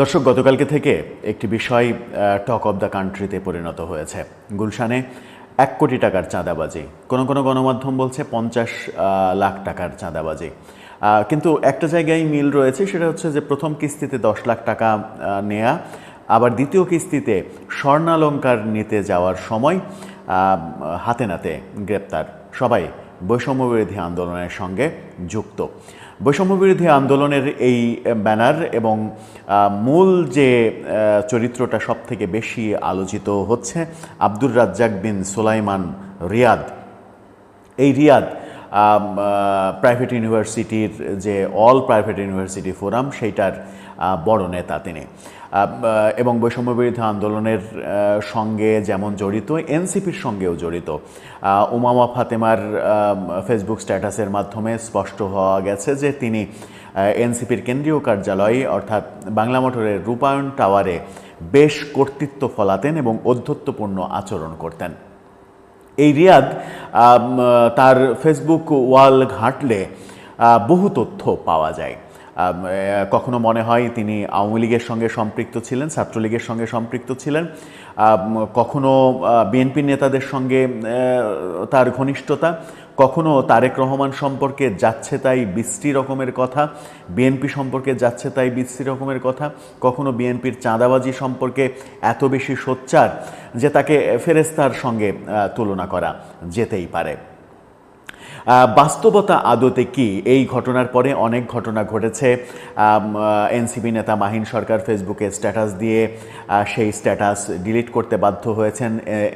দর্শক, গতকালকে থেকে একটি বিষয় টক অব দ্য কান্ট্রিতে পরিণত হয়েছে। গুলশানে এক কোটি টাকার চাঁদাবাজি। কোনো কোনো গণমাধ্যম বলছে পঞ্চাশ লাখ টাকার চাঁদাবাজি। কিন্তু একটা জায়গায় মিল রয়েছে, সেটা হচ্ছে যে প্রথম কিস্তিতে দশ লাখ টাকা নেয়া, আবার দ্বিতীয় কিস্তিতে স্বর্ণালঙ্কার নিতে যাওয়ার সময় হাতে নাতে গ্রেপ্তার। সবাই বৈষম্যবিরোধী আন্দোলনের সঙ্গে যুক্ত। বৈষম্যবিরোধী আন্দোলনের এই ব্যানার এবং মূল যে চরিত্রটা সব থেকে বেশি আলোচিত হচ্ছে আব্দুর রাজ্জাক বিন সোলাইমান রিয়াদ। এই রিয়াদ প্রাইভেট ইউনিভার্সিটির যে অল প্রাইভেট ইউনিভার্সিটি ফোরাম সেইটার বড় নেতা তিনি। এবং বৈষম্যবিরোধী আন্দোলনের সঙ্গে যেমন জড়িত, এনসিপির সঙ্গেও জড়িত। উমামা ফাতেমার ফেসবুক স্ট্যাটাসের মাধ্যমে স্পষ্ট হওয়া গেছে যে তিনি এনসিপির কেন্দ্রীয় কার্যালয় অর্থাৎ বাংলা মোটরের রূপায়ণ টাওয়ারে বেশ কর্তৃত্ব ফলাতেন এবং অধ্যত্বপূর্ণ আচরণ করতেন। এই রিয়াদ তার ফেসবুক ওয়াল ঘাঁটলে বহু তথ্য পাওয়া যায়। কখনো মনে হয় তিনি আওয়ামী লীগের সঙ্গে সম্পৃক্ত ছিলেন, ছাত্রলীগের সঙ্গে সম্পৃক্ত ছিলেন? কখনো বিএনপি নেতাদের সঙ্গে তার ঘনিষ্ঠতা? কখনো তারেক রহমান সম্পর্কে যাচ্ছে তাই বিশটি রকমের কথা বিএনপি সম্পর্কে যাচ্ছে তাই বিশটি রকমের কথা, কখনো বিএনপির চাঁদাবাজি সম্পর্কে এত বেশি সোচ্চার যে তাকে ফেরেস্তার সঙ্গে তুলনা করা যেতেই পারে। বাস্তবতা আদতে কি? এই ঘটনার পরে অনেক ঘটনা ঘটেছে। এনসিপি নেতা মাহিন সরকার ফেসবুকে স্ট্যাটাস দিয়ে সেই স্ট্যাটাস ডিলিট করতে বাধ্য হয়েছেন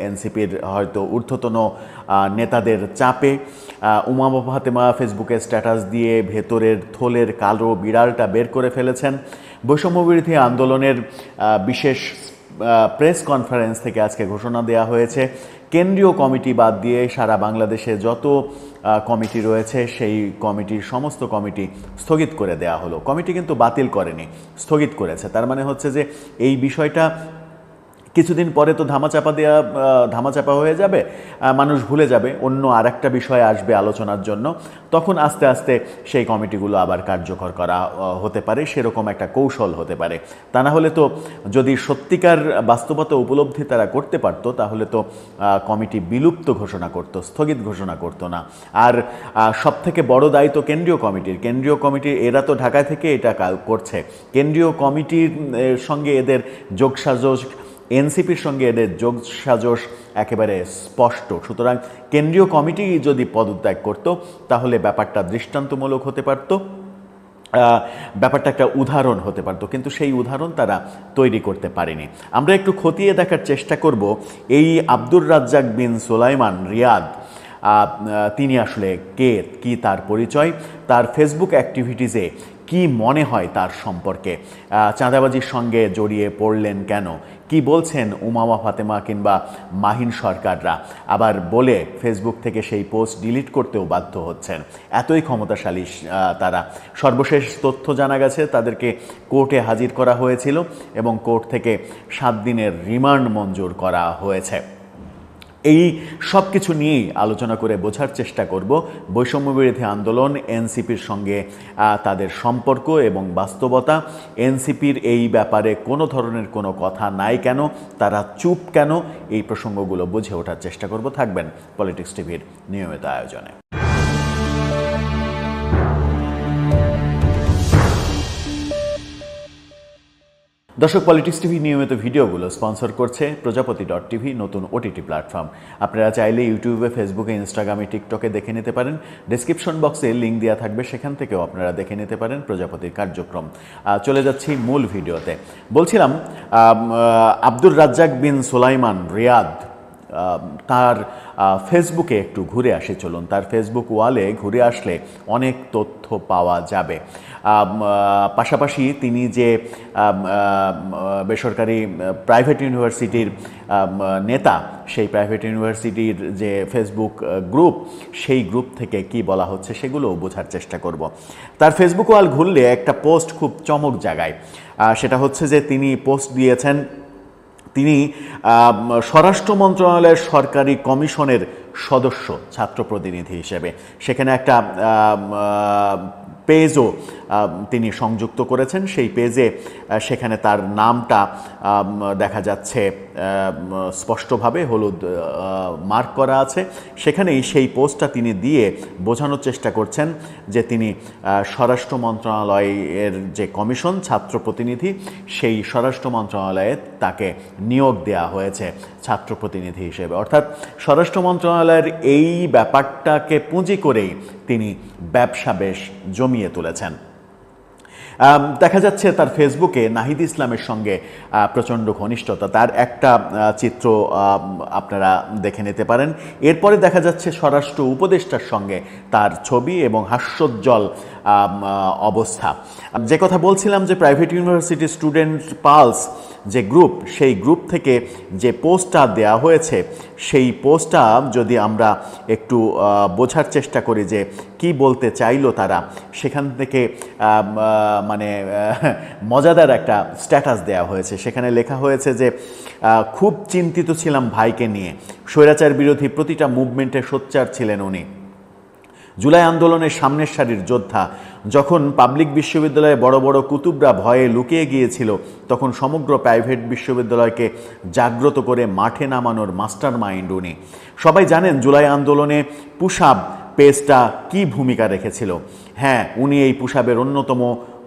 এনসিপির হয়তো ঊর্ধ্বতন নেতাদের চাপে। উমামা ফাতেমা ফেসবুকে স্ট্যাটাস দিয়ে ভেতরের থলের কালো বিড়ালটা বের করে ফেলেছেন। বৈষম্যবিরোধী আন্দোলনের বিশেষ প্রেস কনফারেন্স থেকে আজকে ঘোষণা দেওয়া হয়েছে। কেন্দ্রীয় কমিটি বাদ দিয়ে সারা বাংলাদেশে যত কমিটি রয়েছে, সেই কমিটির সমস্ত কমিটি স্থগিত করে দেয়া হলো। কমিটি কিন্তু বাতিল করেনি, স্থগিত করেছে। তার মানে হচ্ছে যে এই বিষয়টা কিছুদিন পরে তো ধামাচাপা দেওয়া ধামাচাপা হয়ে যাবে মানুষ ভুলে যাবে, অন্য আরেকটা বিষয় আসবে আলোচনার জন্য। তখন আস্তে আস্তে সেই কমিটিগুলো আবার কার্যকর করা হতে পারে, সেরকম একটা কৌশল হতে পারে। তা না হলে তো যদি সত্যিকার বাস্তবতা উপলব্ধি তারা করতে পারতো, তাহলে তো কমিটি বিলুপ্ত ঘোষণা করত, স্থগিত ঘোষণা করতো না। আর সব থেকে বড় দায়িত্ব কেন্দ্রীয় কমিটির। কেন্দ্রীয় কমিটি, এরা তো ঢাকা থেকে এটা করছে। কেন্দ্রীয় কমিটির সঙ্গে এদের যোগসাজশ এনসিপির সঙ্গে এদের যোগ সাজস একেবারে স্পষ্ট। সুতরাং কেন্দ্রীয় কমিটি যদি পদত্যাগ করত, তাহলে ব্যাপারটা দৃষ্টান্তমূলক হতে পারত ব্যাপারটা একটা উদাহরণ হতে পারতো, কিন্তু সেই উদাহরণ তারা তৈরি করতে পারেনি। আমরা একটু খতিয়ে দেখার চেষ্টা করব। এই আব্দুর রাজ্জাক বিন সোলাইমান রিয়াদ তিনি আসলে কে, কি তার পরিচয়, তার ফেসবুক অ্যাক্টিভিটিসে কি মনে হয় তার সম্পর্কে চাঁদাবাজির সঙ্গে জড়িয়ে পড়লেন কেন কি বলছেন উমামা ফাতেমা কিংবা মাহিন সরকাররা? আবার বলে ফেসবুক থেকে সেই পোস্ট ডিলিট করতেও বাধ্য হচ্ছেন। এতই ক্ষমতাশালী তারা। সর্বশেষ তথ্য জানা গেছে, তাদেরকে কোর্টে হাজির করা হয়েছিল এবং কোর্ট থেকে সাত দিনের রিমান্ড মঞ্জুর করা হয়েছে। এই সব কিছু নিয়েই আলোচনা করে বোঝার চেষ্টা করব। বৈষম্যবিরোধী আন্দোলন, এনসিপির সঙ্গে তাদের সম্পর্ক এবং বাস্তবতা, এনসিপির এই ব্যাপারে কোনো ধরনের কোনো কথা নাই কেন, তারা চুপ কেন, এই প্রসঙ্গগুলো বুঝে ওঠার চেষ্টা করব। থাকবেন পলিটিক্স টিভির নিয়মিত আয়োজনে। দর্শক পলিটিক্স টিভি নিয়মিত ভিডিওগুলো স্পন্সর করছে প্রজাপতি ডট টিভি নতুন ওটিটি প্ল্যাটফর্ম আপনারা চাইলে ইউটিউবে ফেসবুকে ইনস্টাগ্রামে টিকটকে দেখে নিতে পারেন। ডিসক্রিপশন বক্সে লিঙ্ক দেওয়া থাকবে, সেখান থেকেও আপনারা দেখে নিতে পারেন প্রজাপতির কার্যক্রম। চলে যাচ্ছি মূল ভিডিওতে। বলছিলাম আব্দুর রাজ্জাক বিন সোলাইমান, রিয়াদ তার ফেসবুকে একটু ঘুরে আসি, চলুন। তার ফেসবুক ওয়ালে ঘুরে আসলে অনেক তথ্য পাওয়া যাবে। পাশাপাশি তিনি যে বেসরকারি প্রাইভেট ইউনিভার্সিটির নেতা, সেই প্রাইভেট ইউনিভার্সিটির যে ফেসবুক গ্রুপ সেই গ্রুপ থেকে কি বলা হচ্ছে সেগুলোও বোঝার চেষ্টা করব। তার ফেসবুক ওয়াল ঘুরলে একটা পোস্ট খুব চমক জাগায়। সেটা হচ্ছে যে তিনি পোস্ট দিয়েছেন তিনি স্বরাষ্ট্র মন্ত্রণালয়ের সরকারি কমিশনের সদস্য ছাত্র প্রতিনিধি হিসেবে। সেখানে একটা পেজও তিনি সংযুক্ত করেছেন। সেই পেজে সেখানে তার নামটা দেখা যাচ্ছে স্পষ্টভাবে হলুদ মার্ক করা আছে। সেখানেই সেই পোস্টটা তিনি দিয়ে বোঝানোর চেষ্টা করছেন যে তিনি স্বরাষ্ট্র মন্ত্রণালয়ের যে কমিশন, ছাত্র প্রতিনিধি, সেই স্বরাষ্ট্র মন্ত্রণালয়ে তাকে নিয়োগ দেওয়া হয়েছে ছাত্র প্রতিনিধি হিসেবে। অর্থাৎ স্বরাষ্ট্র মন্ত্রণালয়ের এই ব্যাপারটাকে পুঁজি করেই তিনি ব্যবসা বেশ জমিয়ে তুলেছেন। দেখা যাচ্ছে তার ফেসবুকে নাহিদ ইসলামের সঙ্গে প্রচণ্ড ঘনিষ্ঠতা। তার একটা চিত্র আপনারা দেখে নিতে পারেন। এরপরে দেখা যাচ্ছে স্বরাষ্ট্র উপদেষ্টার সঙ্গে তার ছবি এবং হাস্যোজ্জ্বল অবস্থা। যে কথা বলছিলাম যে প্রাইভেট ইউনিভার্সিটি স্টুডেন্ট পালস যে গ্রুপ সেই গ্রুপ থেকে যে পোস্টটা দেয়া হয়েছে, সেই পোস্টটা যদি আমরা একটু বোঝার চেষ্টা করি যে কি বলতে চাইলো তারা, সেখান থেকে মানে মজাদার একটা স্ট্যাটাস দেওয়া হয়েছে। সেখানে লেখা হয়েছে যে খুব চিন্তিত ছিলাম ভাইকে নিয়ে। স্বৈরাচার বিরোধী প্রতিটা মুভমেন্টে সোচ্চার ছিলেন উনি। জুলাই আন্দোলনের সামনের সারির যোদ্ধা, যখন পাবলিক বিশ্ববিদ্যালয়ে বড় বড় কুতুবরা ভয়ে লুকিয়ে গিয়েছিল, তখন সমগ্র প্রাইভেট বিশ্ববিদ্যালয়কে জাগ্রত করে মাঠে নামানোর মাস্টার মাইন্ড উনি। সবাই জানেন জুলাই আন্দোলনে পুষাব পেজটা কি ভূমিকা রেখেছিল। হ্যাঁ উনি এই পুষাবের অন্যতম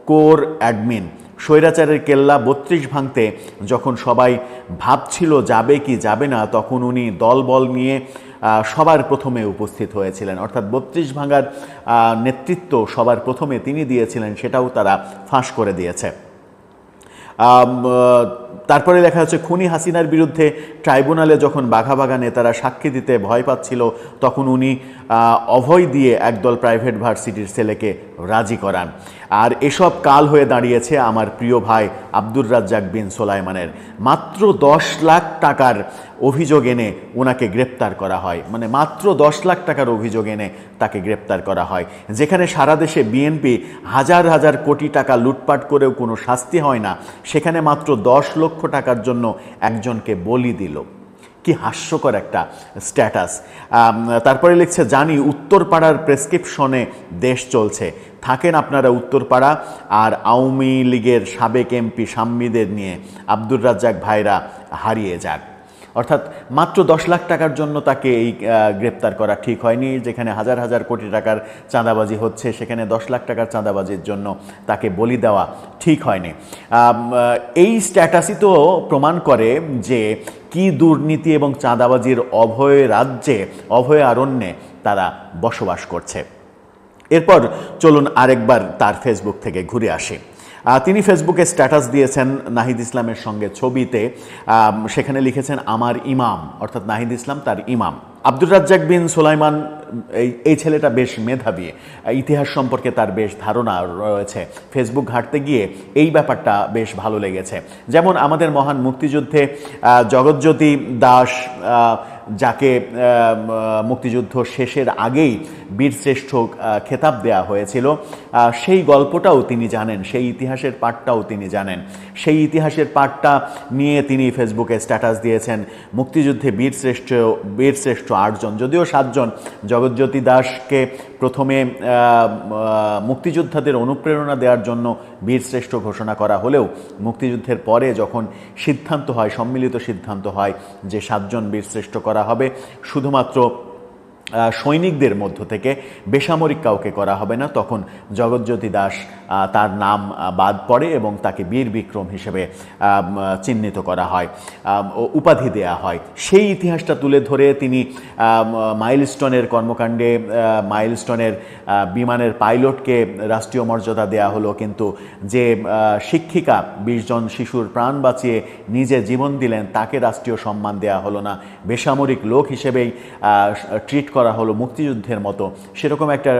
কোর অ্যাডমিন। স্বৈরাচারের কেল্লা বত্রিশ ভাঙতে যখন সবাই ভাবছিল যাবে কি যাবে না, তখন উনি দলবল নিয়ে সবার প্রথমে উপস্থিত হয়েছিলেন। অর্থাৎ বত্রিশ ভাঙার নেতৃত্ব সবার প্রথমে তিনি দিয়েছিলেন, সেটাও তারা ফাঁস করে দিয়েছে। তারপরে লেখা হচ্ছে খুনি হাসিনার বিরুদ্ধে ট্রাইব্যুনালে যখন বাঘা বাঘা নেতারা সাক্ষী দিতে ভয় পাচ্ছিল, তখন উনি অভয় দিয়ে একদল প্রাইভেট ভার্সিটির ছেলেকে রাজি করান। আর এসব কাল হয়ে দাঁড়িয়েছে আমার প্রিয় ভাই আব্দুর রাজ্জাক বিন সোলাইমানের। মাত্র দশ লাখ টাকার অভিযোগ এনে ওনাকে গ্রেপ্তার করা হয়। মানে মাত্র দশ লাখ টাকার অভিযোগ এনে তাকে গ্রেপ্তার করা হয়। যেখানে সারা দেশে বিএনপি হাজার হাজার কোটি টাকা লুটপাট করেও কোনো শাস্তি হয় না। সেখানে মাত্র দশ লক্ষ টাকার জন্য একজনকে বলি দিল। কি হাস্যকর একটা স্ট্যাটাস তারপরে লিখছে, জানি উত্তরপাড়ার প্রেসক্রিপশনে দেশ চলছে। থাকেন আপনারা উত্তরপাড়া আর আওয়ামী লীগের সাবেক এমপি সাম্মীদের নিয়ে। আব্দুর রাজ্জাক ভাইরা হারিয়ে যাক। অর্থাৎ মাত্র দশ লাখ টাকার জন্য তাকে এই গ্রেপ্তার করা ঠিক হয়নি, যেখানে হাজার হাজার কোটি টাকার চাঁদাবাজি হচ্ছে, সেখানে দশ লাখ টাকার চাঁদাবাজির জন্য তাকে বলি দেওয়া ঠিক হয়নি। এই স্ট্যাটাসই তো প্রমাণ করে যে কি দুর্নীতি এবং চাঁদাবাজির অভয় রাজ্যে, অভয় আরণ্যে তারা বসবাস করছে। এরপর চলুন আরেকবার তার ফেসবুক থেকে ঘুরে আসি। তিনি ফেসবুকে স্ট্যাটাস দিয়েছেন নাহিদ ইসলামের সঙ্গে ছবিতে। সেখানে লিখেছেন, আমার ইমাম। অর্থাৎ নাহিদ ইসলাম তার ইমাম। আব্দুর রাজ্জাক বিন সোলাইমান, এই এই ছেলেটা বেশ মেধাবী। ইতিহাস সম্পর্কে তার বেশ ধারণা রয়েছে। ফেসবুক ঘাঁটতে গিয়ে এই ব্যাপারটা বেশ ভালো লেগেছে। যেমন আমাদের মহান মুক্তিযুদ্ধে জগৎজ্যোতি দাস যাকে মুক্তিযুদ্ধ শেষের আগেই বীরশ্রেষ্ঠ খেতাব দেয়া হয়েছিল সেই গল্পটাও তিনি জানেন, সেই ইতিহাসের পাঠটাও তিনি জানেন। সেই ইতিহাসের পাঠটা নিয়ে তিনি ফেসবুকে স্ট্যাটাস দিয়েছেন, মুক্তিযুদ্ধে বীরশ্রেষ্ঠ বীরশ্রেষ্ঠ আটজন, যদিও সাতজন জগৎজ্যোতি দাসকে প্রথমে মুক্তিযোদ্ধাদের অনুপ্রেরণা দেওয়ার জন্য বীরশ্রেষ্ঠ ঘোষণা করা হলেও মুক্তিযুদ্ধের পরে যখন সিদ্ধান্ত হয়, সম্মিলিত সিদ্ধান্ত হয় যে সাতজন বীরশ্রেষ্ঠ করা হবে, শুধুমাত্র সৈনিকদের মধ্য থেকে বেসামরিক কাউকে করা হবে না। তখন জগৎজ্যোতি দাস তার নাম বাদ পড়ে এবং তাকে বীর বিক্রম হিসেবে চিহ্নিত করা হয় উপাধি দেয়া হয়। সেই ইতিহাসটা তুলে ধরে তিনি মাইলস্টোনের কর্মকাণ্ডে মাইলস্টোনের বিমানের পাইলটকে রাষ্ট্রীয় মর্যাদা দেয়া হলো। কিন্তু যে শিক্ষিকা বিশ জন শিশুর প্রাণ বাঁচিয়ে নিজে জীবন দিলেন, তাকে রাষ্ট্রীয় সম্মান দেয়া হলো না। বেসামরিক লোক হিসেবেই ট্রিট করা হলো মুক্তিযুদ্ধের মতো। সেরকম একটা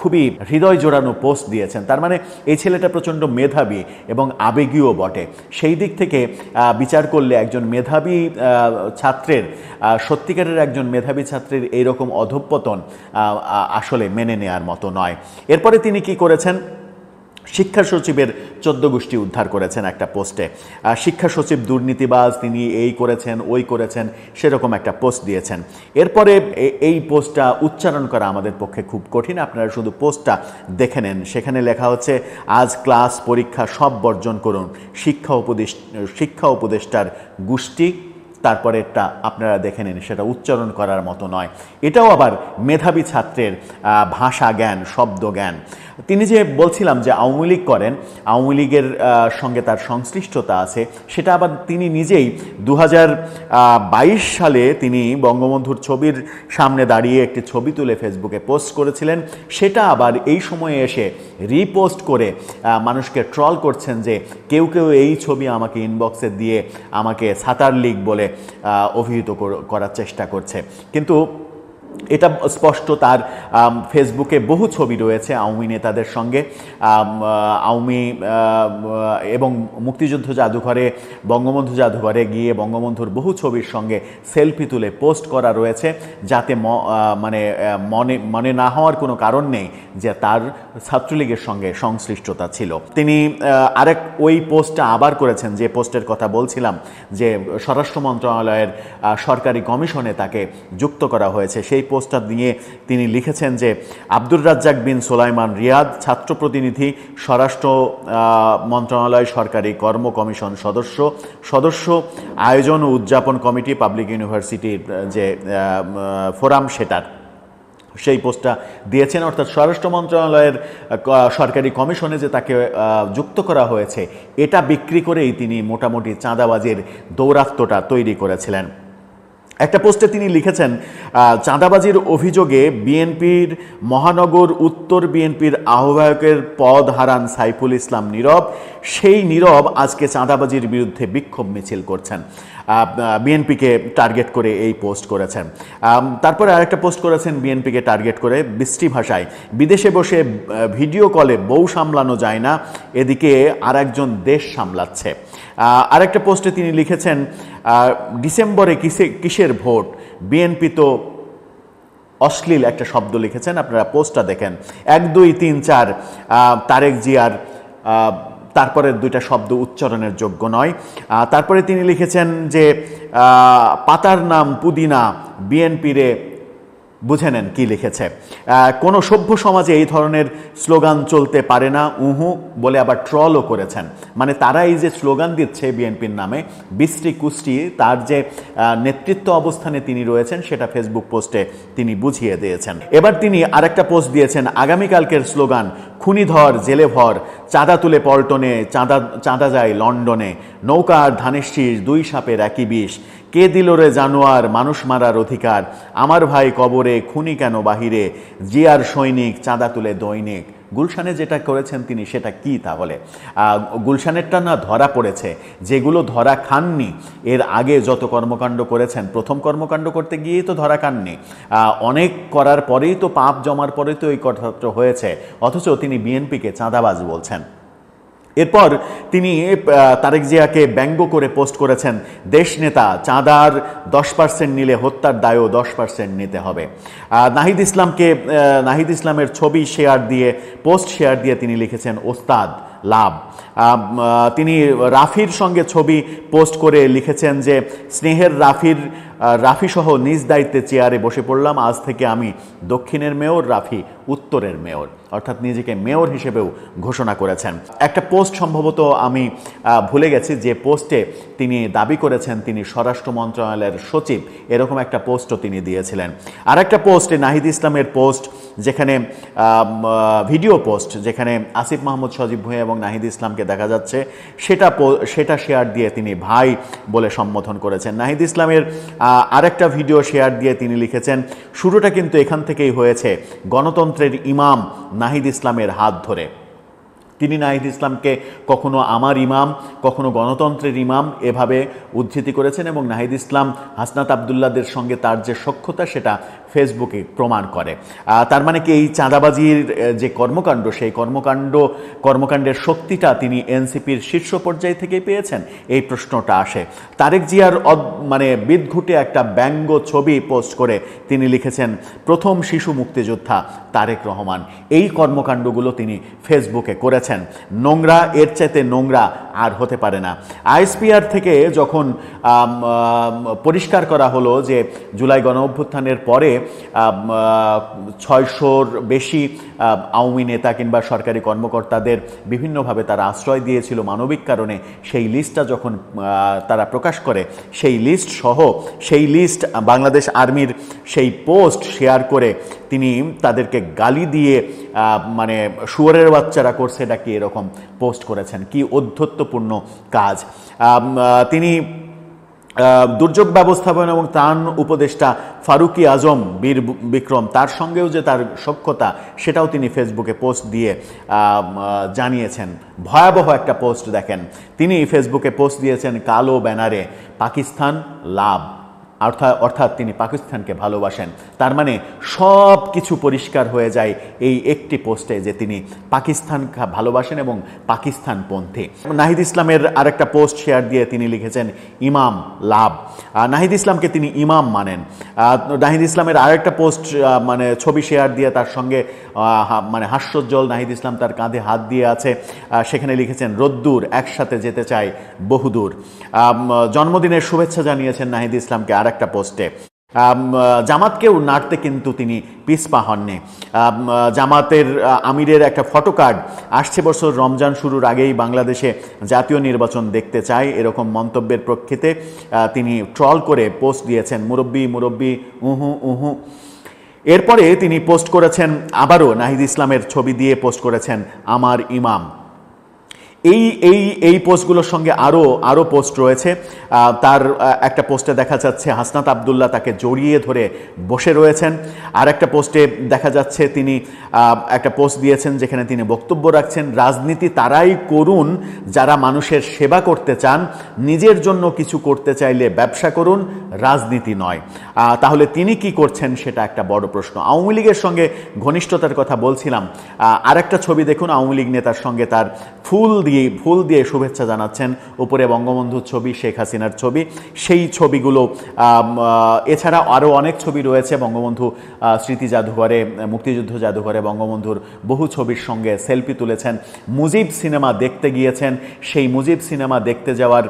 খুবই হৃদয় জোড়ানো পোস্ট দিয়েছেন। তার মানে এই ছেলেটা প্রচণ্ড মেধাবী এবং আবেগীয় বটে। সেই দিক থেকে বিচার করলে একজন মেধাবী ছাত্রের সত্যিকারের একজন মেধাবী ছাত্রের এইরকম অধঃপতন আসলে মেনে নেয়ার মতো নয়। এরপরে তিনি কি করেছেন? শিক্ষা সচিবের চোদ্দ গোষ্ঠী উদ্ধার করেছেন একটা পোস্টে। শিক্ষা সচিব দুর্নীতিবাজ, তিনি এই করেছেন, ওই করেছেন, সেরকম একটা পোস্ট দিয়েছেন। এরপরে এই পোস্টটা উচ্চারণ করা আমাদের পক্ষে খুব কঠিন। আপনারা শুধু পোস্টটা দেখে নেন। সেখানে লেখা হচ্ছে, আজ ক্লাস, পরীক্ষা সব বর্জন করুন। শিক্ষা উপদেশ, শিক্ষা উপদেষ্টার গোষ্ঠী তারপরেরটা আপনারা দেখে নিন, সেটা উচ্চারণ করার মতো নয়। এটাও আবার মেধাবী ছাত্রের ভাষা জ্ঞান, শব্দ জ্ঞান। তিনি যে বলছিলাম যে আওয়ামী লীগ করেন, আওয়ামী লীগের সঙ্গে তার সংশ্লিষ্টতা আছে, সেটা আবার তিনি নিজেই দু হাজার বাইশ সালে তিনি বঙ্গবন্ধুর ছবির সামনে দাঁড়িয়ে একটি ছবি তুলে ফেসবুকে পোস্ট করেছিলেন। সেটা আবার এই সময়ে এসে রিপোস্ট করে মানুষকে ট্রল করছেন যে কেউ কেউ এই ছবি আমাকে ইনবক্সে দিয়ে আমাকে সাতার লীগ বলে অভিহিত কর- করার চেষ্টা করছে। কিন্তু এটা স্পষ্ট তার ফেসবুকে বহু ছবি রয়েছে আওয়ামী নেতাদের সঙ্গে। আওয়ামী এবং মুক্তিযুদ্ধ জাদুঘরে, বঙ্গবন্ধু জাদুঘরে গিয়ে বঙ্গবন্ধুর বহু ছবির সঙ্গে সেলফি তুলে পোস্ট করা রয়েছে, যাতে মানে মনে মনে না হওয়ার কোনো কারণ নেই যে তার ছাত্রলীগের সঙ্গে সংশ্লিষ্টতা ছিল। তিনি আরেক, ওই পোস্টটা আবার করেছেন, যে পোস্টের কথা বলছিলাম, যে স্বরাষ্ট্র মন্ত্রণালয়ের সরকারি কমিশনে তাকে যুক্ত করা হয়েছে। সেই পোস্টটা দিয়ে তিনি লিখেছেন যে, আব্দুর রাজ্জাক বিন সোলাইমান রিয়াদ, ছাত্র প্রতিনিধি, স্বরাষ্ট্র মন্ত্রণালয়, সরকারি কর্ম কমিশন সদস্য সদস্য, আয়োজন ও উদযাপন কমিটি, পাবলিক ইউনিভার্সিটির যে ফোরাম সেটার। সেই পোস্টটা দিয়েছেন। অর্থাৎ স্বরাষ্ট্র মন্ত্রণালয়ের সরকারি কমিশনে যে তাকে যুক্ত করা হয়েছে, এটা বিক্রি করেই তিনি মোটামুটি চাঁদাবাজির দৌরাত্ম্যটা তৈরি করেছিলেন। একটা পোস্টে তিনি লিখেছেন চাঁদাবাজির অভিযোগে বিএনপির মহানগর উত্তর বিএনপির আহ্বায়কের পদ হারান সাইফুল ইসলাম নীরব। সেই নীরব আজকে চাঁদাবাজির বিরুদ্ধে বিক্ষোভ মিছিল করছেন। বিএনপিকে টার্গেট করে এই পোস্ট করেছেন। তারপরে আরেকটা পোস্ট করেছেন বিএনপিকে টার্গেট করে বৃষ্টি ভাষায়। বিদেশে বসে ভিডিও কলে বউ সামলানো যায় না, এদিকে আর একজন দেশ সামলাচ্ছে। আরেকটা পোস্টে তিনি লিখেছেন ডিসেম্বরে কিসে, কিসের ভোট? বিএনপি তো অশ্লীল একটা শব্দ লিখেছেন, আপনারা পোস্টটা দেখেন। এক, দুই, তিন, চার তারেক জিয়ার তারপরের দুইটা শব্দ উচ্চারণের যোগ্য নয়। তারপরে তিনি লিখেছেন যে পাতার নাম পুদিনা বিএনপিরে বুঝে নেন কি লিখেছে। কোনো সভ্য সমাজে এই ধরনের স্লোগান চলতে পারে না, উহু বলে আবার ট্রলও করেছেন। মানে তারা এই যে স্লোগান দিচ্ছে বিএনপির নামে বৃষ্টি কুষ্টি, তার যে নেতৃত্ব অবস্থানে তিনি রয়েছেন, সেটা ফেসবুক পোস্টে তিনি বুঝিয়ে দিয়েছেন। এবার তিনি আরেকটা পোস্ট দিয়েছেন, আগামীকালকের স্লোগান খুনি ধর জেলে ভর চাঁদা তুলে পল্টনে, চাঁদা চাঁদা যায় লন্ডনে। নৌকা আর দুই সাপের একই বিষ। কে দিল রে জানোয়ার, মানুষ মারার অধিকার? আমার ভাই কবরে, খুনি কেন বাহিরে? জিয়ার সৈনিক, চাঁদা তুলে দৈনিক। গুলশানে যেটা করেছেন তিনি, সেটা কি তাহলে? গুলশানেরটা না ধরা পড়েছে। যেগুলো ধরা খাননি, এর আগে যত কর্মকাণ্ড করেছেন, প্রথম কর্মকাণ্ড করতে গিয়েই তো ধরা খাননি। অনেক করার পরেই তো পাপ জমার পরেই তো এই কথাটা হয়েছে। অথচ তিনি বিএনপিকে চাঁদাবাজ বলছেন। এরপর তিনি তারেক জিয়াকে ব্যঙ্গ করে পোস্ট করেছেন, দেশ নেতা চাঁদার দশ পার্সেন্ট নিলে হত্যার দায়ও দশ পার্সেন্ট নিতে হবে। নাহিদ ইসলামকে নাহিদ ইসলামের ছবি শেয়ার দিয়ে, পোস্ট শেয়ার দিয়ে তিনি লিখেছেন, ওস্তাদ, লাভ। তিনি রাফির সঙ্গে ছবি পোস্ট করে লিখেছেন যে, স্নেহের রাফির রাফিসহ নিজ দায়িত্বে চেয়ারে বসে পড়লাম, আজ থেকে আমি দক্ষিণের মেয়র রাফি। উত্তরের মেয়র, অর্থাৎ নিজেকে মেয়র হিসেবেও ঘোষণা করেছেন। একটা পোস্ট সম্ভবত আমি ভুলে গেছি যে পোস্টে তিনি দাবি করেছেন, তিনি স্বরাষ্ট্র মন্ত্রণালয়ের সচিব, এরকম একটা পোস্টও তিনি দিয়েছিলেন। আর একটা পোস্টে নাহিদ ইসলামের পোস্ট, যেখানে ভিডিও পোস্ট, যেখানে আসিফ মাহমুদ সজীব ভূঁইয়া এবং নাহিদ ইসলামকে দেখা যাচ্ছে, সেটা সেটা শেয়ার দিয়ে তিনি ভাই বলে সম্বোধন করেছেন। নাহিদ ইসলামের আরেকটা ভিডিও শেয়ার দিয়ে তিনি লিখেছেন, শুরুটা কিন্তু এখান থেকেই হয়েছে। গণতন্ত্রের ইমাম নাহিদ ইসলামের হাত ধরে। তিনি নাহিদ ইসলামকে কখনো আমার ইমাম, কখনো গণতন্ত্রের ইমাম এভাবে উদ্ধৃতি করেছেন এবং নাহিদ ইসলাম হাসনাত আবদুল্লাদের সঙ্গে তার যে সখ্যতা, সেটা ফেসবুকে প্রমাণ করে। তার মানে কি এই চাঁদাবাজির যে কর্মকাণ্ড, সেই কর্মকাণ্ড, কর্মকাণ্ডের শক্তিটা তিনি এনসিপির শীর্ষ পর্যায় থেকেই পেয়েছেন? এই প্রশ্নটা আসে। তারেক জিয়ার মানে বিদঘুটে একটা ব্যঙ্গ ছবি পোস্ট করে তিনি লিখেছেন, প্রথম শিশু মুক্তিযোদ্ধা তারেক রহমান। এই কর্মকাণ্ডগুলো তিনি ফেসবুকে করেছেন। নোংরা, এর চাইতে নোংরা আর হতে পারে না। আইএসপিআর থেকে যখন পরিষ্কার করা হলো যে জুলাই গণ অভ্যুত্থানের পরে ছয়শোর বেশি আওয়ামী নেতা কিংবা সরকারি কর্মকর্তাদের বিভিন্নভাবে তারা আশ্রয় দিয়েছিল মানবিক কারণে। সেই লিস্টটা যখন তারা প্রকাশ করে, সেই লিস্ট সহ সেই লিস্ট বাংলাদেশ আর্মির সেই পোস্ট শেয়ার করে তিনি তাদেরকে গালি দিয়ে মানে শুয়োরের বাচ্চারা করছে, এটা কি এরকম পোস্ট করেছেন? কি অধ্যত্বপূর্ণ কাজ। তিনি দুর্যোগ ব্যবস্থাপনা এবং ত্রাণ উপদেষ্টা ফারুকি আজম বীর বিক্রম, তার সঙ্গেও যে তার সক্ষতা সেটাও তিনি ফেসবুকে পোস্ট দিয়ে জানিয়েছেন। ভয়াবহ একটা পোস্ট দেখেন। তিনি ফেসবুকে পোস্ট দিয়েছেন, কালো ব্যানারে, পাকিস্তান লাভ। অর্থাৎ অর্থাৎ তিনি পাকিস্তানকে ভালোবাসেন। তার মানে সব কিছু পরিষ্কার হয়ে যায় এই একটি পোস্টে যে তিনি পাকিস্তান ভালোবাসেন এবং পাকিস্তান পন্থী নাহিদ ইসলামের আরেকটা পোস্ট শেয়ার দিয়ে তিনি লিখেছেন, ইমাম লাভ। নাহিদ ইসলামকে তিনি ইমাম মানেন। নাহিদ ইসলামের আরেকটা পোস্ট মানে ছবি শেয়ার দিয়ে তার সঙ্গে মানে হাস্যোজ্জ্বল নাহিদ ইসলাম তার কাঁধে হাত দিয়ে আছে। সেখানে লিখেছেন, রোদ্দুর একসাথে যেতে চাই বহুদূর। জন্মদিনের শুভেচ্ছা জানিয়েছেন নাহিদ ইসলামকে। আর একটা পোস্টে জামাতকেও নাড়তে কিন্তু তিনি পিছপা হননি। জামাতের আমিরের একটা ফটো কার্ড আসছে বছর রমজান শুরুর আগেই বাংলাদেশে জাতীয় নির্বাচন দেখতে চাই এরকম মন্তব্যের প্রেক্ষিতে তিনি ট্রল করে পোস্ট দিয়েছেন, মুরব্বি মুরব্বি, উহু উহু। এরপরে তিনি পোস্ট করেছেন, আবারও নাহিদ ইসলামের ছবি দিয়ে পোস্ট করেছেন, আমার ইমাম। এই এই এই পোস্টগুলোর সঙ্গে আরও আরও পোস্ট রয়েছে। তার একটা পোস্টে দেখা যাচ্ছে হাসনাত আবদুল্লাহ তাকে জড়িয়ে ধরে বসে রয়েছেন। আর একটা পোস্টে দেখা যাচ্ছে তিনি একটা পোস্ট দিয়েছেন যেখানে তিনি বক্তব্য রাখছেন, রাজনীতি তারাই করুন, যারা মানুষের সেবা করতে চান, নিজের জন্য কিছু করতে চাইলে ব্যবসা করুন, রাজনীতি নয়। তাহলে তিনি কি করছেন সেটা একটা বড় প্রশ্ন। আওয়ামী লীগের সঙ্গে ঘনিষ্ঠতার কথা বলছিলাম। আর একটা ছবি দেখুন, আওয়ামী লীগ নেতার সঙ্গে তার ফুল দিয়ে ফুল দিয়ে শুভেচ্ছা জানাচ্ছেন উপরে বঙ্গবন্ধুর ছবি, শেখ হাসিনার ছবি। সেই ছবিগুলো এছাড়া আরও অনেক ছবি রয়েছে বঙ্গবন্ধু স্মৃতি জাদুঘরে, মুক্তিযুদ্ধ জাদুঘরে বঙ্গবন্ধুর বহু ছবির সঙ্গে সেলফি তুলেছেন। মুজিব সিনেমা দেখতে গিয়েছেন। সেই মুজিব সিনেমা দেখতে যাওয়ার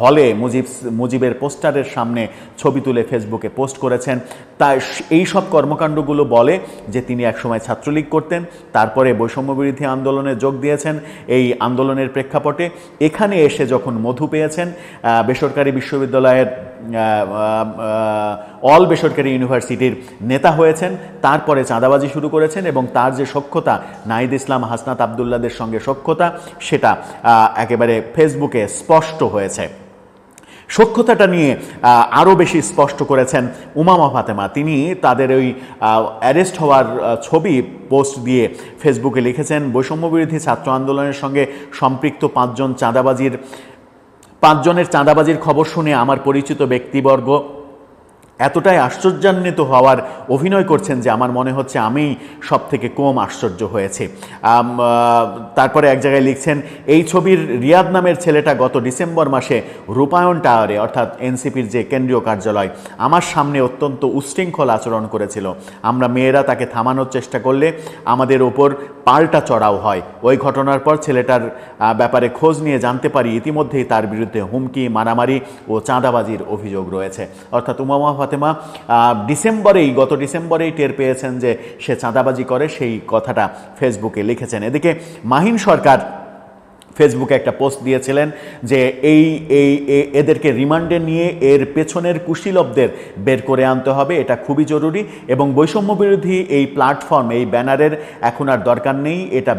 হলে মুজিব, মুজিবের পোস্টারের সামনে ছবি তুলে ফেসবুকে পোস্ট করেছেন। তাই এই সব কর্মকাণ্ডগুলো বলে যে তিনি একসময় ছাত্রলীগ করতেন, তারপরে বৈষম্য বিরোধী আন্দোলনে যোগ দিয়েছেন। এই আন্দোলনের প্রেক্ষাপটে এখানে এসে যখন মধু পেয়েছেন বেসরকারি বিশ্ববিদ্যালয়ের অল বেসরকারি ইউনিভার্সিটির নেতা হয়েছেন। তারপরে চাঁদাবাজি শুরু করেছেন এবং তার যে সক্ষতা নাহিদ ইসলাম হাসনাত আবদুল্লাদের সঙ্গে সক্ষতা সেটা একেবারে ফেসবুকে স্পষ্ট হয়েছে। সক্ষতাটা নিয়ে আরও বেশি স্পষ্ট করেছেন উমামা ফাতেমা। তিনি তাদের ওই অ্যারেস্ট হওয়ার ছবি পোস্ট দিয়ে ফেসবুকে লিখেছেন বৈষম্য বিরোধী ছাত্র আন্দোলনের সঙ্গে সম্পৃক্ত পাঁচজন চাঁদাবাজির, পাঁচজনের চাঁদাবাজির খবর শুনে আমার পরিচিত ব্যক্তিবর্গ এতটাই আশ্চর্যান্বিত হওয়ার অভিনয় করছেন যে আমার মনে হচ্ছে আমি সব থেকে কম আশ্চর্য হয়েছি। তারপরে এক জায়গায় লিখছেন, এই ছবির রিয়াদ নামের ছেলেটা গত ডিসেম্বর মাসে রূপায়ণ টাওয়ারে, অর্থাৎ এনসিপির যে কেন্দ্রীয় কার্যালয়, আমার সামনে অত্যন্ত উশৃঙ্খল আচরণ করেছিল। আমরা মেয়েরা তাকে থামানোর চেষ্টা করলে আমাদের ওপর পাল্টা চড়াও হয়। ওই ঘটনার পর ছেলেটার ব্যাপারে খোঁজ নিয়ে জানতে পারি, ইতিমধ্যেই তার বিরুদ্ধে হুমকি, মারামারি ও চাঁদাবাজির অভিযোগ রয়েছে। অর্থাৎ উমামা ফাতেমা ডিসেম্বরেই, গত ডিসেম্বরেই টের পেয়েছেন যে সে চাঁদাবাজি করে, সেই কথাটা ফেসবুকে লিখেছেন। এদিকে মাহিন সরকার ফেসবুকে একটা পোস্ট দিয়েছিলেন যে এই এই এদেরকে রিমান্ডে নিয়ে এর পেছনের কুশীলবদের বের করে আনতে হবে, এটা খুবই জরুরি। এবং বৈষম্য বিরোধী এই প্ল্যাটফর্ম এই ব্যানারের এখন আর দরকার নেই, এটা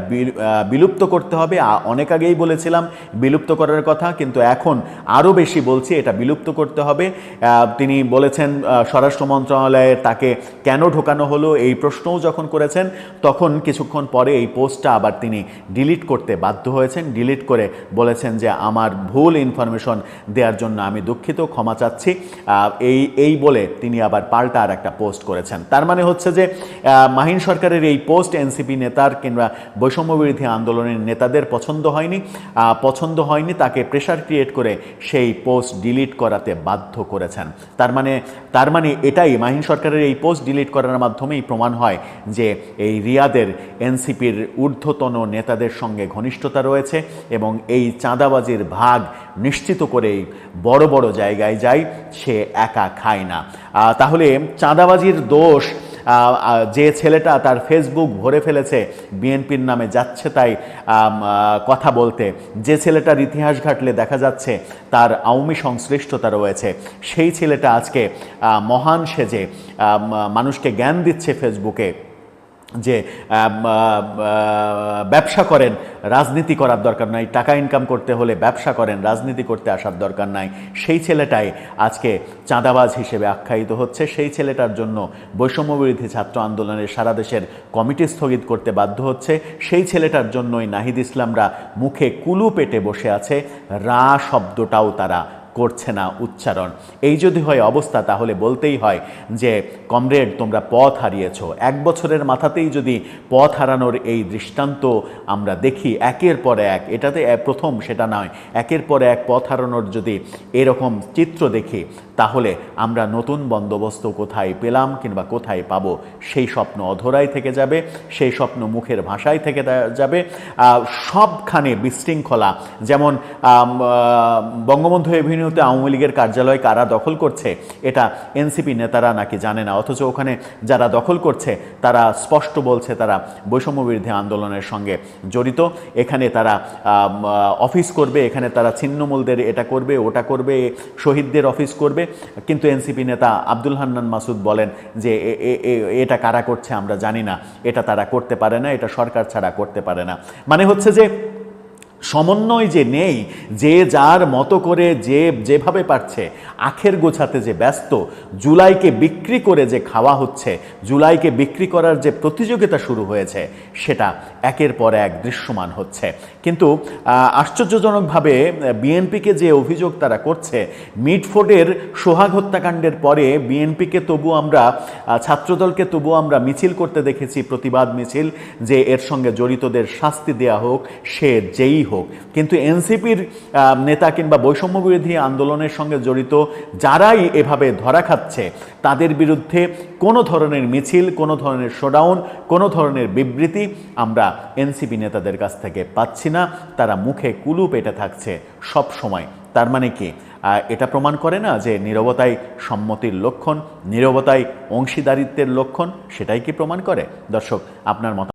বিলুপ্ত করতে হবে। অনেক আগেই বলেছিলাম, বিলুপ্ত করার কথা, কিন্তু এখন আরও বেশি বলছি, এটা বিলুপ্ত করতে হবে। তিনি বলেছেন স্বরাষ্ট্র মন্ত্রণালয়ের তাকে কেন ঢোকানো হলো, এই প্রশ্নও যখন করেছেন, তখন কিছুক্ষণ পরে এই পোস্টটা আবার তিনি ডিলিট করতে বাধ্য হয়েছেন ডিলিট করে বলেছেন যে আমার ভুল ইনফরমেশন দেওয়ার জন্য আমি দুঃখিত, ক্ষমা চাচ্ছি। এই এই বলে তিনি আবার পাল্টা আর একটা পোস্ট করেছেন। তার মানে হচ্ছে যে মাহিন সরকারের এই পোস্ট এনসিপি নেতার কিংবা বৈষম্য বিরোধী আন্দোলনের নেতাদের পছন্দ হয়নি। পছন্দ হয়নি, তাকে প্রেশার ক্রিয়েট করে সেই পোস্ট ডিলিট করাতে বাধ্য করেছেন। তার মানে তার মানে এটাই, মাহিন সরকারের এই পোস্ট ডিলিট করার মাধ্যমেই প্রমাণ হয় যে এই রিয়াদের এনসিপির ঊর্ধ্বতন নেতাদের সঙ্গে ঘনিষ্ঠতা রয়েছে। এবং এই চাঁদাবাজির ভাগ নিশ্চিত করেই বড় বড় জায়গায় যায়, সে একা খায় না। তাহলে চাঁদাবাজির দোষ যে ছেলেটা তার ফেসবুক ভরে ফেলেছে, বিএনপির নামে যাচ্ছে তাই কথা বলতে, যে ছেলেটার ইতিহাস ঘাটলে দেখা যাচ্ছে তার আওয়ামী সংশ্লিষ্টতা রয়েছে, সেই ছেলেটা আজকে মহান সেজে মানুষকে জ্ঞান দিচ্ছে ফেসবুকে। যে ব্যবসা করেন, রাজনীতি করার দরকার নাই, টাকা ইনকাম করতে হলে ব্যবসা করেন, রাজনীতি করতে আসার দরকার নাই। সেই ছেলেটাই আজকে চাঁদাবাজ হিসেবে আখ্যায়িত হচ্ছে। সেই ছেলেটার জন্য বৈষম্য বিরোধী ছাত্র আন্দোলনের সারা দেশের কমিটি স্থগিত করতে বাধ্য হচ্ছে। সেই ছেলেটার জন্যই নাহিদ ইসলামরা মুখে কুলু পেটে বসে আছে। রা শব্দটাও তারা করছে না উচ্চারণ। এই যদি হয় অবস্থা, তাহলে বলতেই হয় যে, কমরেড, তোমরা পথ হারিয়েছ। এক বছরের মাথাতেই যদি পথ হারানোর এই দৃষ্টান্ত আমরা দেখি, একের পর এক, এটাতে প্রথম সেটা নয়, একের পর এক পথ হারানোর যদি এরকম চিত্র দেখি তাহলে আমরা নতুন বন্দোবস্ত কোথায় পেলাম কিংবা কোথায় পাবো, সেই স্বপ্ন অধরাই থেকে যাবে, সেই স্বপ্ন মুখের ভাষায় থেকে যাবে। সবখানে বিশৃঙ্খলা, যেমন বঙ্গবন্ধু এভিনিউতে আওয়ামী লীগের কার্যালয় কারা দখল করছে, এটা এনসিপি নেতারা নাকি জানে না, অথচ ওখানে যারা দখল করছে, তারা স্পষ্ট বলছে তারা বৈষম্য বিরোধী আন্দোলনের সঙ্গে জড়িত। এখানে তারা অফিস করবে, এখানে তারা ছিন্নমূলদের এটা করবে, ওটা করবে, শহীদদের অফিস করবে কিন্তু এনসিপি নেতা আব্দুল হান্নান মাসুদ বলেন যে এটা কারা করছে আমরা জানি না, এটা তারা করতে পারে না, এটা সরকার ছাড়া করতে পারে না। মানে হচ্ছে যে সমন্বয় যে নেই, যে যার মতো করে যে, যেভাবে পারছে, আখের গোছাতে যে ব্যস্ত, জুলাইকে বিক্রি করে যে খাওয়া হচ্ছে, জুলাইকে বিক্রি করার যে প্রতিযোগিতা শুরু হয়েছে, সেটা একের পর এক দৃশ্যমান হচ্ছে। কিন্তু আশ্চর্যজনকভাবে বিএনপিকে যে অভিযোগ তারা করছে, মিটফোর্ডের সোহাগ হত্যাকাণ্ডের পরে বিএনপিকে তবু আমরা ছাত্রদলকে তবু আমরা মিছিল করতে দেখেছি, প্রতিবাদ মিছিল, যে এর সঙ্গে জড়িতদের শাস্তি দেয়া হোক, সে যেই হোক কিন্তু এনসিপির নেতা কিংবা বৈষম্য বিরোধী আন্দোলনের সঙ্গে জড়িত যারাই এভাবে ধরা খাচ্ছে, তাদের বিরুদ্ধে কোনো ধরনের মিছিল, কোনো ধরনের শোডাউন কোনো ধরনের বিবৃতি আমরা এনসিপি নেতাদের কাছ থেকে পাচ্ছি না। তারা মুখে কুলু পেটে থাকছে সব সময়। তার মানে কি? এটা প্রমাণ করে না যে নীরবতাই সম্মতির লক্ষণ, নীরবতাই অংশীদারিত্বের লক্ষণ, সেটাই কি প্রমাণ করে? দর্শক, আপনার মত